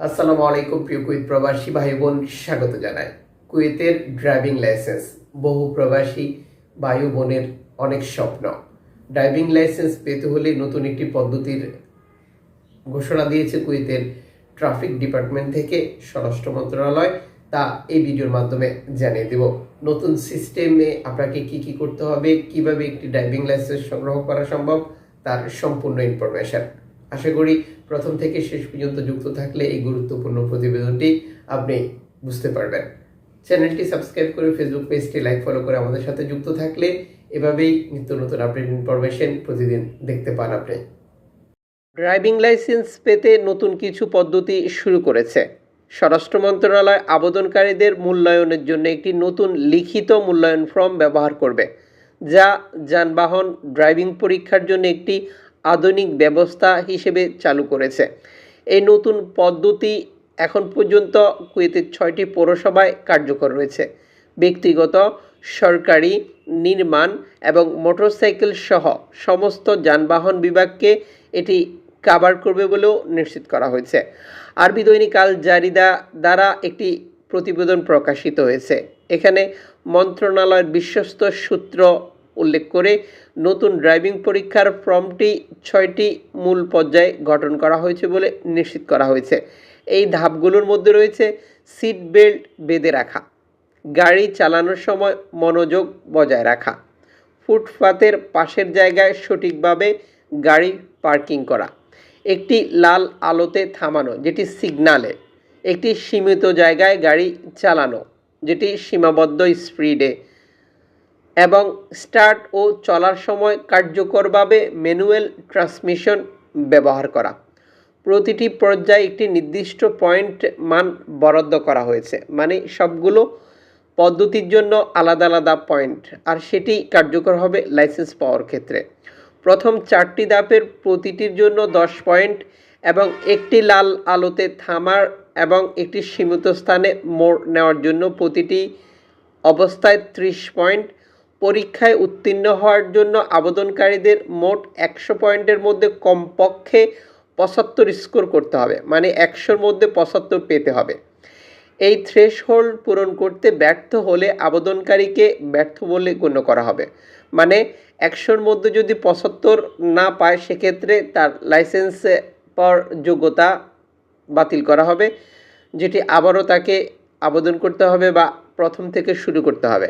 আসসালামু আলাইকুম, প্রিয় কুয়েত প্রবাসী ভাই বোন স্বাগত জানাই। কুয়েতের ড্রাইভিং লাইসেন্স, বহু প্রবাসী ভাই বোনের অনেক স্বপ্ন। ড্রাইভিং লাইসেন্স পেতে হলে নতুন একটি পদ্ধতির ঘোষণা দিয়েছে কুয়েতের ট্রাফিক ডিপার্টমেন্ট থেকে স্বরাষ্ট্র মন্ত্রণালয়। তা এই ভিডিওর মাধ্যমে জানিয়ে দেব। নতুন সিস্টেমে আপনাকে কি কি করতে হবে, কীভাবে একটি ড্রাইভিং লাইসেন্স সংগ্রহ করা সম্ভব, তার সম্পূর্ণ ইনফরমেশন। আশা করি প্রথম থেকে শেষ পর্যন্ত যুক্ত থাকলে এই গুরুত্বপূর্ণ প্রতিবেদনটি আপনি বুঝতে পারবেন। চ্যানেলটি সাবস্ক্রাইব করে ফেসবুক পেজটি লাইক ফলো করে আমাদের সাথে যুক্ত থাকলে এভাবেই নিত্য নতুন আপডেট ইনফরমেশন প্রতিদিন দেখতে পান আপনি। ড্রাইভিং লাইসেন্স পেতে নতুন কিছু পদ্ধতি শুরু করেছে। স্বরাষ্ট্র মন্ত্রণালয় আবেদনকারীদের মূল্যায়নের জন্য একটি নতুন লিখিত মূল্যায়ন ফর্ম ব্যবহার করবে, যা যানবাহন ড্রাইভিং পরীক্ষার জন্য একটি আধুনিক ব্যবস্থা হিসেবে চালু করেছে। এই নতুন পদ্ধতি এখন পর্যন্ত কুয়েতের ছয়টি পৌরসভায় কার্যকর রয়েছে। ব্যক্তিগত, সরকারি, নির্মাণ এবং মোটরসাইকেল সহ সমস্ত যানবাহন বিভাগকে এটি কাভার করবে বলেও নিশ্চিত করা হয়েছে। আরবি দৈনিক আল জারিদা দ্বারা একটি প্রতিবেদন প্রকাশিত হয়েছে। এখানে মন্ত্রণালয়ের বিশ্বস্ত সূত্র উল্লেখ করে নতুন ড্রাইভিং পরীক্ষার ফর্মটি ছয়টি মূল পর্যায়ে গঠন করা হয়েছে বলে নিশ্চিত করা হয়েছে। এই ধাপগুলোর মধ্যে রয়েছে সিট বেল্ট বেঁধে রাখা, গাড়ি চালানোর সময় মনোযোগ বজায় রাখা, ফুটপাতের পাশের জায়গায় সঠিকভাবে গাড়ি পার্কিং করা, একটি লাল আলোতে থামানো, যেটি সিগনালে, একটি সীমিত জায়গায় গাড়ি চালানো, যেটি সীমাবদ্ধ স্পিডে এবং স্টার্ট ও চলার সময় কার্যকরভাবে ম্যানুয়াল ট্রান্সমিশন ব্যবহার করা। প্রতিটি পর্যায়ে একটি নির্দিষ্ট পয়েন্ট মান বরাদ্দ করা হয়েছে। মানে সবগুলো পদ্ধতির জন্য আলাদা আলাদা পয়েন্ট। আর সেটি কার্যকর হবে লাইসেন্স পাওয়ার ক্ষেত্রে। প্রথম চারটি ধাপের প্রতিটির জন্য দশ পয়েন্ট এবং একটি লাল আলোতে থামার এবং একটি সীমিত স্থানে মোড় নেওয়ার জন্য প্রতিটি অবস্থায় ত্রিশ পয়েন্ট পরীক্ষায় উত্তীর্ণ হওয়ার জন্য আবেদনকারীদের মোট একশো পয়েন্টের মধ্যে কমপক্ষে পঁচাত্তর স্কোর করতে হবে মানে একশোর মধ্যে পঁচাত্তর পেতে হবে। এই থ্রেশ হোল্ড পূরণ করতে ব্যর্থ হলে আবেদনকারীকে ব্যর্থ বলে গণ্য করা হবে। মানে একশোর মধ্যে যদি পঁচাত্তর না পায়, সেক্ষেত্রে তার লাইসেন্স পর যোগ্যতা বাতিল করা হবে, যেটি আবারও তাকে আবেদন করতে হবে বা প্রথম থেকে শুরু করতে হবে।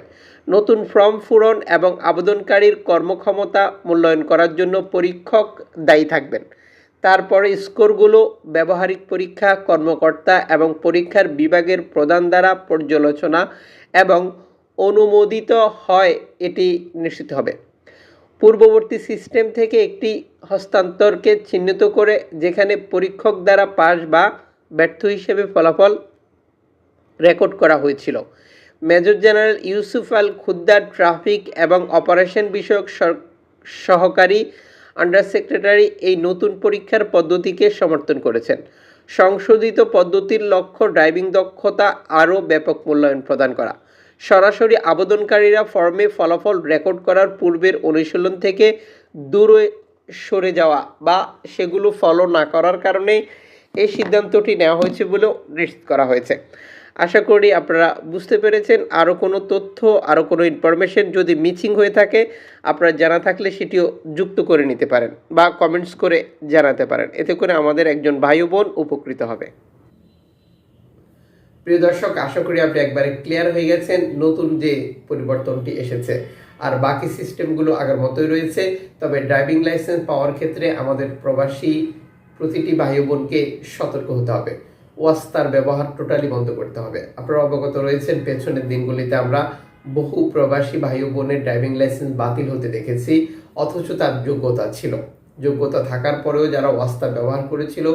নতুন ফর্ম পূরণ এবং আবেদনকারীর কর্মক্ষমতা মূল্যায়ন করার জন্য পরীক্ষক দায়ী থাকবেন। তারপরে স্কোরগুলো, ব্যবহারিক পরীক্ষা, কর্মকর্তা এবং পরীক্ষার বিভাগের প্রধান দ্বারা পর্যালোচনা এবং অনুমোদিত হয় এটি নিশ্চিত হবে। পূর্ববর্তী সিস্টেম থেকে একটি হস্তান্তরকে চিহ্নিত করে যেখানে পরীক্ষক দ্বারা পাস বা ব্যর্থ হিসেবে ফলাফল রেকর্ড করা হয়েছিল। Major general Yusuf Al Khuddar traffic এবং অপারেশন বিষয়ক সহকারী আন্ডার সেক্রেটারি এই নতুন পরীক্ষার পদ্ধতিকে সমর্থন করেছেন। সংশোধিত পদ্ধতির লক্ষ্য ড্রাইভিং দক্ষতা আরও ব্যাপক মূল্যায়ন প্রদান করা। সরাসরি আবেদনকারীরা ফর্মে ফলাফল রেকর্ড করার পূর্বের অনুশীলন থেকে দূরে সরে যাওয়া বা সেগুলো ফলো না করার কারণে এই সিদ্ধান্তটি নেওয়া হয়েছে বলেও নিশ্চিত করা হয়েছে। আশা করি আপনারা বুঝতে পেরেছেন। আরও কোনো তথ্য আরও কোনো ইনফরমেশন যদি মিসিং হয়ে থাকে, আপনারা জানা থাকলে সেটিও যুক্ত করে নিতে পারেন বা কমেন্টস করে জানাতে পারেন। এতে করে আমাদের একজন ভাই বোন উপকৃত হবে। প্রিয় দর্শক, আশা করি আপনি একবারে ক্লিয়ার হয়ে গেছেন। নতুন যে পরিবর্তনটি এসেছে, আর বাকি সিস্টেমগুলো আগের মতোই রয়েছে, তবে ড্রাইভিং লাইসেন্স পাওয়ার ক্ষেত্রে আমাদের প্রবাসী প্রতিটি ভাই বোনকে সতর্ক হতে হবে। ওয়াস্তার ব্যবহার টোটালি বন্ধ করতে হবে। আপনারা অবগত রয়েছেন, পেছনের দিনগুলিতে আমরা বহু প্রবাসী ভাই বোনের ড্রাইভিং লাইসেন্স বাতিল হতে দেখেছি, অথচ তার যোগ্যতা ছিল। যোগ্যতা থাকার পরেও যারা ওয়াস্তা ব্যবহার করেছিল,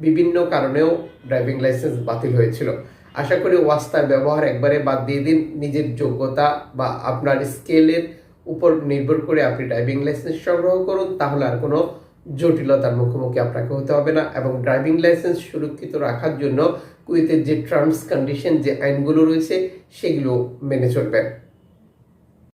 বিভিন্ন কারণেও ড্রাইভিং লাইসেন্স বাতিল হয়েছিল। আশা করি ওয়াস্তার ব্যবহার একবারে বাদ দিয়ে দিন, নিজের যোগ্যতা বা আপনার স্কেলের উপর নির্ভর করে আপনি ড্রাইভিং লাইসেন্স সংগ্রহ করুন, তাহলে আর কোনো জটিলতার মুখোমুখি আপনাকে হতে হবে না এবং ড্রাইভিং লাইসেন্স সুরক্ষিত রাখার জন্য কুয়েতের যে টার্মস কন্ডিশন যে আইনগুলো রয়েছে, সেগুলো মেনে চলবেন।